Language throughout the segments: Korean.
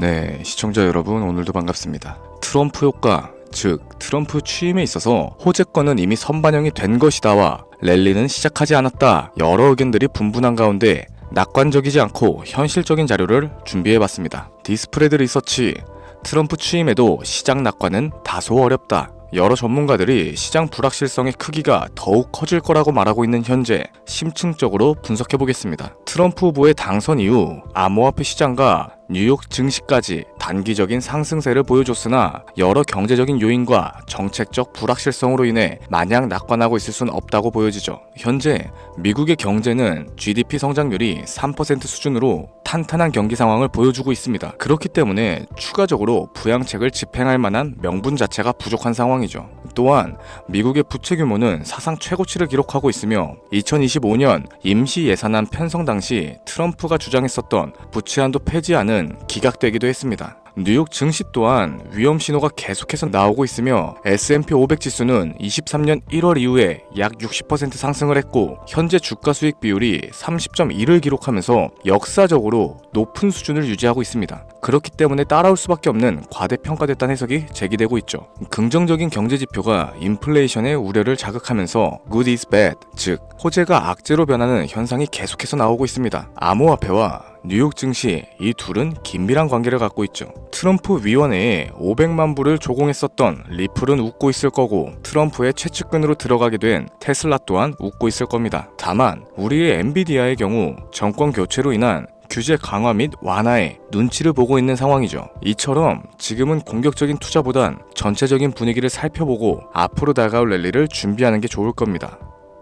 네, 시청자 여러분 오늘도 반갑습니다. 트럼프 효과, 즉 트럼프 취임에 있어서 호재권은 이미 선반영이 된 것이다와 랠리는 시작하지 않았다. 여러 의견들이 분분한 가운데 낙관적이지 않고 현실적인 자료를 준비해봤습니다. 디스프레드 리서치 트럼프 취임에도 시장 낙관은 다소 어렵다. 여러 전문가들이 시장 불확실성의 크기가 더욱 커질 거라고 말하고 있는 현재 심층적으로 분석해 보겠습니다. 트럼프 후보의 당선 이후 암호화폐 시장과 뉴욕 증시까지 단기적인 상승세를 보여줬으나 여러 경제적인 요인과 정책적 불확실성으로 인해 마냥 낙관하고 있을 수는 없다고 보여지죠. 현재 미국의 경제는 GDP 성장률이 3% 수준으로 탄탄한 경기 상황을 보여주고 있습니다. 그렇기 때문에 추가적으로 부양책을 집행할 만한 명분 자체가 부족한 상황이죠. 또한 미국의 부채 규모는 사상 최고치를 기록하고 있으며 2025년 임시 예산안 편성 당시 트럼프가 주장했었던 부채 한도 폐지안은 기각되기도 했습니다. 뉴욕 증시 또한 위험 신호가 계속해서 나오고 있으며 S&P 500 지수는 23년 1월 이후에 약 60% 상승을 했고 현재 주가 수익 비율이 30.1을 기록하면서 역사적으로 높은 수준을 유지하고 있습니다. 그렇기 때문에 따라올 수밖에 없는 과대평가됐다는 해석이 제기되고 있죠. 긍정적인 경제 지표가 인플레이션의 우려를 자극하면서 good is bad, 즉 호재가 악재로 변하는 현상이 계속해서 나오고 있습니다. 암호화폐와 뉴욕 증시 이 둘은 긴밀한 관계를 갖고 있죠. 트럼프 위원회에 500만 불을 조공했었던 리플은 웃고 있을 거고 트럼프의 최측근으로 들어가게 된 테슬라 또한 웃고 있을 겁니다. 다만 우리의 엔비디아의 경우 정권 교체로 인한 규제 강화 및 완화에 눈치를 보고 있는 상황이죠. 이처럼 지금은 공격적인 투자보단 전체적인 분위기를 살펴보고 앞으로 다가올 랠리를 준비하는 게 좋을 겁니다.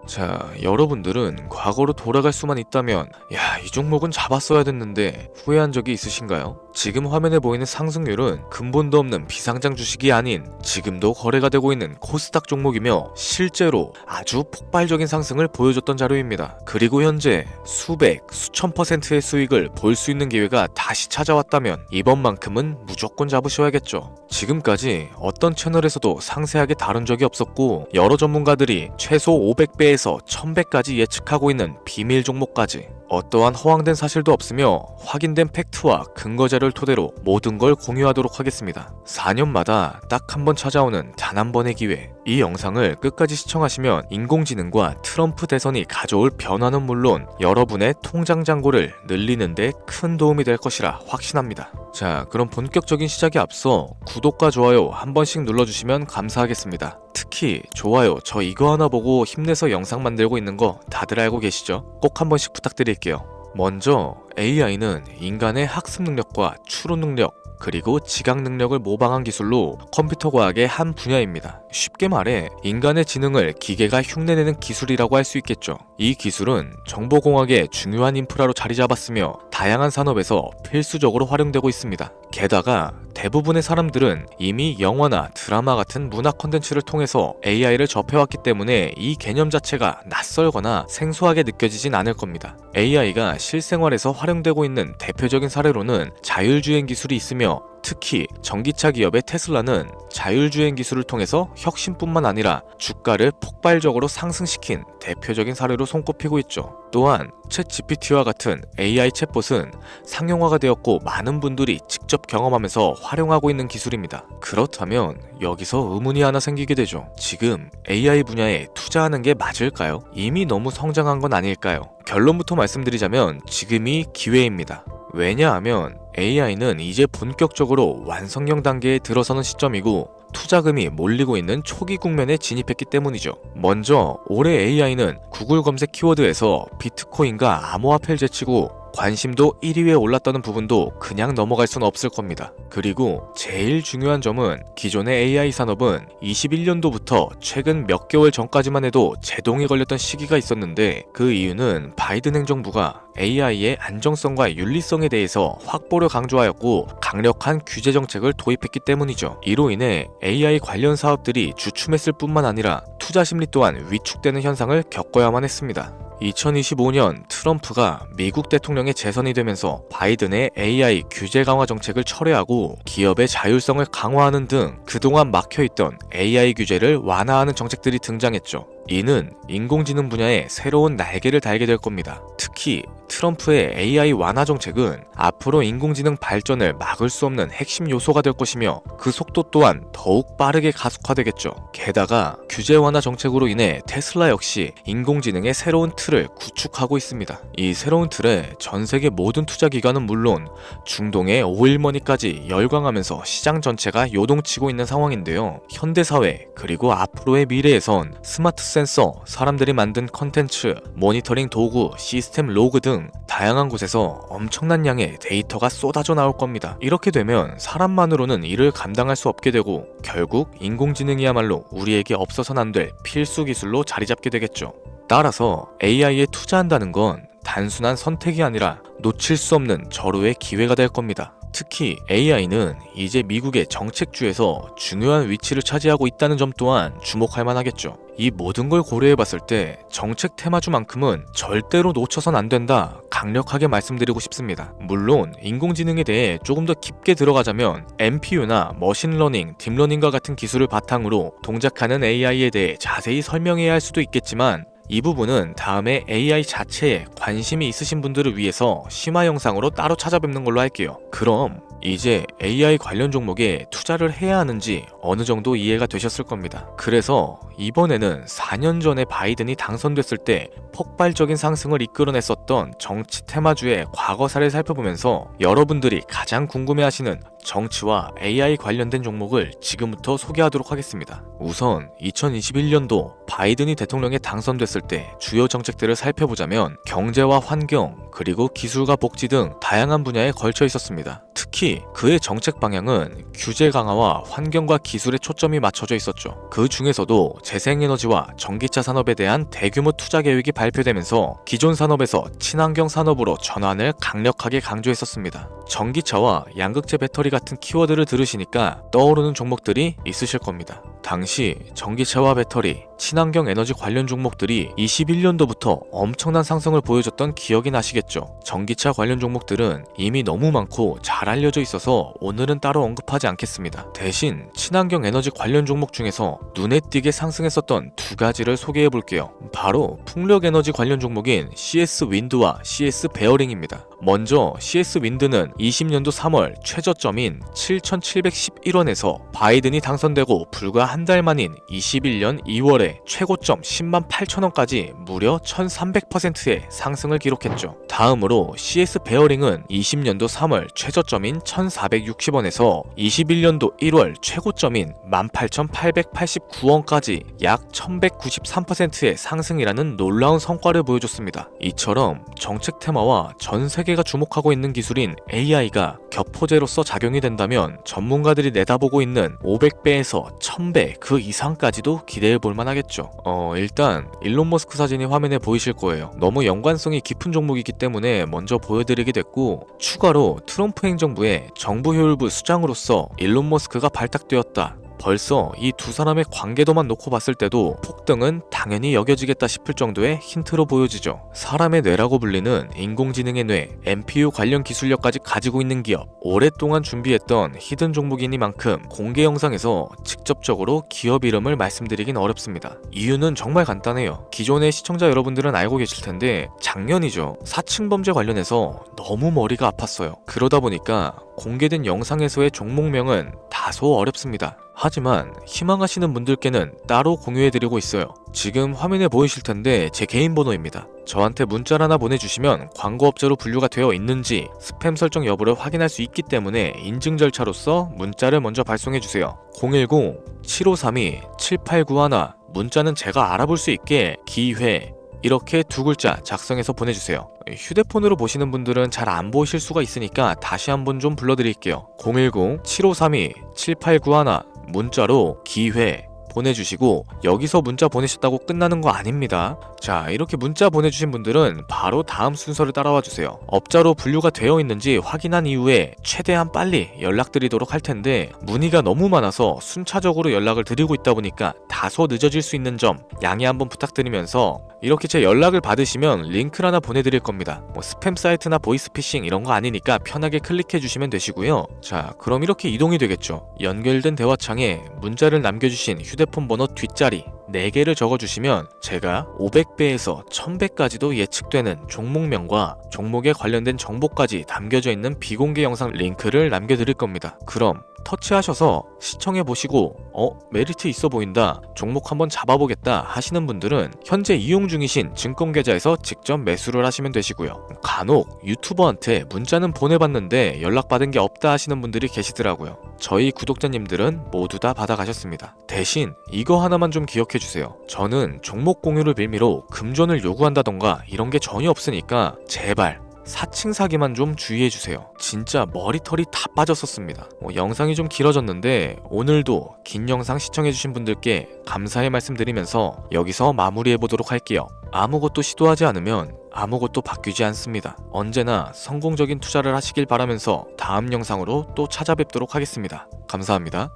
자, 여러분들은 과거로 돌아갈 수만 있다면, 야, 이 종목은 잡았어야 됐는데 후회한 적이 있으신가요? 지금 화면에 보이는 상승률은 근본도 없는 비상장 주식이 아닌 지금도 거래가 되고 있는 코스닥 종목이며 실제로 아주 폭발적인 상승을 보여줬던 자료입니다. 그리고 현재 수백, 수천 퍼센트의 수익을 볼 수 있는 기회가 다시 찾아왔다면 이번만큼은 무조건 잡으셔야겠죠. 지금까지 어떤 채널에서도 상세하게 다룬 적이 없었고 여러 전문가들이 최소 500배에서 1000배까지 예측하고 있는 비밀 종목까지 어떠한 허황된 사실도 없으며 확인된 팩트와 근거 자료를 토대로 모든 걸 공유하도록 하겠습니다. 4년마다 딱 한 번 찾아오는 단 한 번의 기회. 이 영상을 끝까지 시청하시면 인공지능과 트럼프 대선이 가져올 변화는 물론 여러분의 통장 잔고를 늘리는데 큰 도움이 될 것이라 확신합니다. 자, 그럼 본격적인 시작에 앞서 구독과 좋아요 한 번씩 눌러주시면 감사하겠습니다. 특히 좋아요 저 이거 하나 보고 힘내서 영상 만들고 있는 거 다들 알고 계시죠? 꼭 한 번씩 부탁드릴게요. 먼저 AI는 인간의 학습 능력과 추론 능력 그리고 지각 능력을 모방한 기술로 컴퓨터 과학의 한 분야입니다. 쉽게 말해 인간의 지능을 기계가 흉내내는 기술이라고 할 수 있겠죠. 이 기술은 정보공학의 중요한 인프라로 자리 잡았으며 다양한 산업에서 필수적으로 활용되고 있습니다. 게다가 대부분의 사람들은 이미 영화나 드라마 같은 문화 콘텐츠를 통해서 AI를 접해왔기 때문에 이 개념 자체가 낯설거나 생소하게 느껴지진 않을 겁니다. AI가 실생활에서 활용되고 있는 대표적인 사례로는 자율주행 기술이 있으며 특히 전기차 기업의 테슬라는 자율주행 기술을 통해서 혁신뿐만 아니라 주가를 폭발적으로 상승시킨 대표적인 사례로 손꼽히고 있죠. 또한 챗 GPT와 같은 AI 챗봇은 상용화가 되었고 많은 분들이 직접 경험하면서 활용하고 있는 기술입니다. 그렇다면 여기서 의문이 하나 생기게 되죠. 지금 AI 분야에 투자하는 게 맞을까요? 이미 너무 성장한 건 아닐까요? 결론부터 말씀드리자면 지금이 기회입니다. 왜냐하면 AI는 이제 본격적으로 완성형 단계에 들어서는 시점이고 투자금이 몰리고 있는 초기 국면에 진입했기 때문이죠. 먼저 올해 AI는 구글 검색 키워드에서 비트코인과 암호화폐를 제치고 관심도 1위에 올랐다는 부분도 그냥 넘어갈 수는 없을 겁니다. 그리고 제일 중요한 점은 기존의 AI 산업은 21년도부터 최근 몇 개월 전까지만 해도 제동이 걸렸던 시기가 있었는데 그 이유는 바이든 행정부가 AI의 안정성과 윤리성에 대해서 확보를 강조하였고 강력한 규제 정책을 도입했기 때문이죠. 이로 인해 AI 관련 사업들이 주춤했을 뿐만 아니라 투자 심리 또한 위축되는 현상을 겪어야만 했습니다. 2025년 트럼프가 미국 대통령에 재선이 되면서 바이든의 AI 규제 강화 정책을 철회하고 기업의 자율성을 강화하는 등 그동안 막혀있던 AI 규제를 완화하는 정책들이 등장했죠. 이는 인공지능 분야에 새로운 날개를 달게 될 겁니다. 특히 트럼프의 AI 완화 정책은 앞으로 인공지능 발전을 막을 수 없는 핵심 요소가 될 것이며 그 속도 또한 더욱 빠르게 가속화되겠죠. 게다가 규제 완화 정책으로 인해 테슬라 역시 인공지능의 새로운 틀을 구축하고 있습니다. 이 새로운 틀에 전 세계 모든 투자 기관은 물론 중동의 오일머니까지 열광하면서 시장 전체가 요동치고 있는 상황인데요. 현대 사회 그리고 앞으로의 미래에선 스마트 센서, 사람들이 만든 컨텐츠, 모니터링 도구, 시스템 로그 등 다양한 곳에서 엄청난 양의 데이터가 쏟아져 나올 겁니다. 이렇게 되면 사람만으로는 이를 감당할 수 없게 되고 결국 인공지능이야말로 우리에게 없어서는 안 될 필수 기술로 자리 잡게 되겠죠. 따라서 AI에 투자한다는 건 단순한 선택이 아니라 놓칠 수 없는 절호의 기회가 될 겁니다. 특히 AI는 이제 미국의 정책주에서 중요한 위치를 차지하고 있다는 점 또한 주목할 만하겠죠. 이 모든 걸 고려해 봤을 때 정책 테마주만큼은 절대로 놓쳐선 안 된다 강력하게 말씀드리고 싶습니다. 물론 인공지능에 대해 조금 더 깊게 들어가자면 MPU나 머신러닝, 딥러닝과 같은 기술을 바탕으로 동작하는 AI에 대해 자세히 설명해야 할 수도 있겠지만 이 부분은 다음에 AI 자체에 관심이 있으신 분들을 위해서 심화 영상으로 따로 찾아뵙는 걸로 할게요. 그럼 이제 AI 관련 종목에 투자를 해야 하는지 어느 정도 이해가 되셨을 겁니다. 그래서 이번에는 4년 전에 바이든이 당선됐을 때 폭발적인 상승을 이끌어냈었던 정치 테마주의 과거사를 살펴보면서 여러분들이 가장 궁금해하시는 정치와 AI 관련된 종목을 지금부터 소개하도록 하겠습니다. 우선 2021년도 바이든이 대통령에 당선됐을 때 주요 정책들을 살펴보자면 경제와 환경, 그리고 기술과 복지 등 다양한 분야에 걸쳐 있었습니다. 특히 그의 정책 방향은 규제 강화와 환경과 기술에 초점이 맞춰져 있었죠. 그 중에서도 재생에너지와 전기차 산업에 대한 대규모 투자 계획이 발표되면서 기존 산업에서 친환경 산업으로 전환을 강력하게 강조했었습니다. 전기차와 양극재 배터리 같은 키워드를 들으시니까 떠오르는 종목들이 있으실 겁니다. 당시 전기차와 배터리, 친환경 에너지 관련 종목들이 21년도부터 엄청난 상승을 보여줬던 기억이 나시겠죠. 전기차 관련 종목들은 이미 너무 많고 잘 알려져 있어서 오늘은 따로 언급하지 않겠습니다. 대신 친환경 에너지 관련 종목 중에서 눈에 띄게 상승했었던 두 가지를 소개해 볼게요. 바로 풍력 에너지 관련 종목인 CS 윈드와 CS 베어링입니다. 먼저 CS 윈드는 20년도 3월 최저점인 7,711원에서 바이든이 당선되고 불과 한 달 만인 21년 2월에 최고점 10만 8천원까지 무려 1,300%의 상승을 기록했죠. 다음으로 CS 베어링은 20년도 3월 최저점인 1,460원에서 21년도 1월 최고점인 18,889원까지 약 1,193%의 상승이라는 놀라운 성과를 보여줬습니다. 이처럼 정책 테마와 전 세계 가 주목하고 있는 기술인 AI가 격포제로서 작용이 된다면 전문가들이 내다보고 있는 500배에서 1000배 그 이상까지도 기대해 볼 만하겠죠. 어, 일단 일론 머스크 사진이 화면에 보이실 거예요. 너무 연관성이 깊은 종목이기 때문에 먼저 보여드리게 됐고 추가로 트럼프 행정부의 정부 효율부 수장으로서 일론 머스크가 발탁되었다. 벌써 이 두 사람의 관계도만 놓고 봤을 때도 폭등은 당연히 여겨지겠다 싶을 정도의 힌트로 보여지죠. 사람의 뇌라고 불리는 인공지능의 뇌, MPU 관련 기술력까지 가지고 있는 기업, 오랫동안 준비했던 히든 종목이니만큼 공개 영상에서 직접적으로 기업 이름을 말씀드리긴 어렵습니다. 이유는 정말 간단해요. 기존의 시청자 여러분들은 알고 계실 텐데 작년이죠. 사칭 범죄 관련해서 너무 머리가 아팠어요. 그러다 보니까 공개된 영상에서의 종목명은 다소 어렵습니다. 하지만 희망하시는 분들께는 따로 공유해드리고 있어요. 지금 화면에 보이실 텐데 제 개인 번호입니다. 저한테 문자를 하나 보내주시면 광고업자로 분류가 되어 있는지 스팸 설정 여부를 확인할 수 있기 때문에 인증 절차로서 문자를 먼저 발송해주세요. 010-7532-7891 문자는 제가 알아볼 수 있게 기회 이렇게 두 글자 작성해서 보내주세요. 휴대폰으로 보시는 분들은 잘 안 보실 수가 있으니까 다시 한번 좀 불러드릴게요. 010-7532-7891 문자로 기회 보내주시고 여기서 문자 보내셨다고 끝나는 거 아닙니다. 자 이렇게 문자 보내주신 분들은 바로 다음 순서를 따라와 주세요. 업자로 분류가 되어 있는지 확인한 이후에 최대한 빨리 연락드리도록 할 텐데 문의가 너무 많아서 순차적으로 연락을 드리고 있다 보니까 다소 늦어질 수 있는 점 양해 한번 부탁드리면서 이렇게 제 연락을 받으시면 링크를 하나 보내드릴 겁니다. 뭐 스팸 사이트나 보이스피싱 이런 거 아니니까 편하게 클릭해 주시면 되시고요. 자 그럼 이렇게 이동이 되겠죠. 연결된 대화창에 문자를 남겨주신 휴대폰 번호 뒷자리 4개를 적어주시면 제가 500배에서 1000배까지도 예측되는 종목명과 종목에 관련된 정보까지 담겨져 있는 비공개 영상 링크를 남겨드릴 겁니다. 그럼 터치하셔서 시청해 보시고 어 메리트 있어 보인다 종목 한번 잡아보겠다 하시는 분들은 현재 이용 중이신 증권 계좌에서 직접 매수를 하시면 되시고요. 간혹 유튜버한테 문자는 보내봤는데 연락받은 게 없다 하시는 분들이 계시더라고요. 저희 구독자님들은 모두 다 받아가셨습니다. 대신 이거 하나만 좀 기억해 주세요. 저는 종목 공유를 빌미로 금전을 요구한다던가 이런 게 전혀 없으니까 제발 사칭 사기만 좀 주의해 주세요. 진짜 머리털이 다 빠졌었습니다. 뭐 영상이 좀 길어졌는데 오늘도 긴 영상 시청해 주신 분들께 감사의 말씀 드리면서 여기서 마무리해 보도록 할게요. 아무것도 시도하지 않으면 아무것도 바뀌지 않습니다. 언제나 성공적인 투자를 하시길 바라면서 다음 영상으로 또 찾아뵙도록 하겠습니다. 감사합니다.